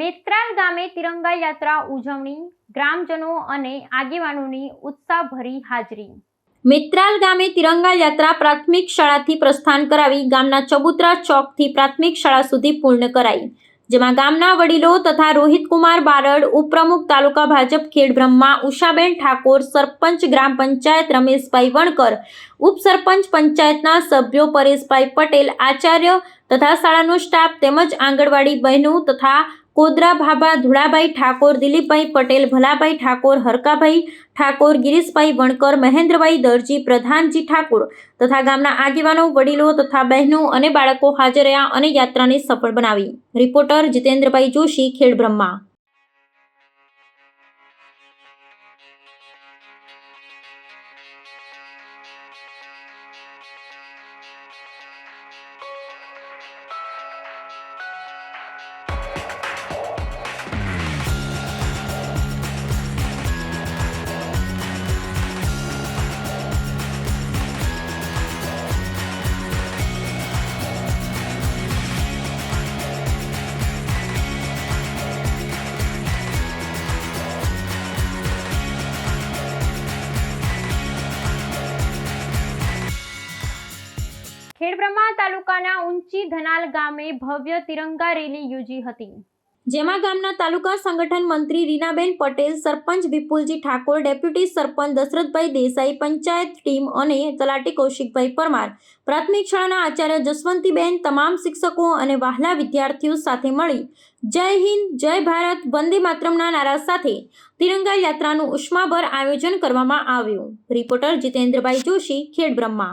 મેત્રાલ ગામે તિરંગા યાત્રા ઉજવણી, ગ્રામજનો અને આગેવાનોની ઉત્સાહભરી હાજરી. મેત્રાલ ગામે તિરંગા યાત્રા પ્રાથમિક શાળાથી પ્રસ્થાન કરાવી ગામના ચબુતરા ચોકથી પ્રાથમિક શાળા સુધી પૂર્ણ કરાઈ, જેમાં ગામના વડીલો તથા રોહિતકુમાર બારડ, ઉપપ્રમુખ તાલુકા ભાજપ ખેડબ્રહ્મા ઉષાબેન ઠાકોર, સરપંચ ગ્રામ પંચાયત રમેશભાઈ વણકર, ઉપસરપંચ પંચાયતના સભ્યો પરેશભાઈ પટેલ, આચાર્ય તથા શાળાનો સ્ટાફ તેમજ આંગણવાડી બહેનો તથા કોદરા ભાભા ધુળાભાઈ ઠાકોર, દિલીપભાઈ પટેલ, ભલાભાઈ ઠાકોર, હરકાભાઈ ઠાકોર, ગિરીશભાઈ વણકર, મહેન્દ્રભાઈ દરજી, પ્રધાનજી ઠાકોર તથા ગામના આગેવાનો, વડીલો તથા બહેનો અને બાળકો હાજર રહ્યા અને યાત્રાને સફળ બનાવી. રિપોર્ટર જીતેન્દ્રભાઈ જોશી, ખેડબ્રહ્મા. ખેડબ્રહ્મા તાલુકાના ઊંચી ધનાલ ગામે ભવ્ય તિરંગા રેલી યોજી હતી. જેમાં ગામના તાલુકા સંગઠન મંત્રી રીનાબેન પટેલ, સરપંચ વિપુલજી ઠાકોર, ડેપ્યુટી સરપંચ દશરથભાઈ દેસાઈ, પંચાયત ટીમ અને તલાટી કૌશિકભાઈ પરમાર, પ્રાથમિક શાળાના આચાર્ય જસવંતીબેન, તમામ શિક્ષકો અને વહાલા વિદ્યાર્થીઓ સાથે મળી જય હિન્દ, જય ભારત, વંદે માતરમના નારા સાથે તિરંગા યાત્રાનું ઉષ્માભર આયોજન કરવામાં આવ્યું. રિપોર્ટર જીતેન્દ્રભાઈ જોશી, ખેડબ્રહ્મા.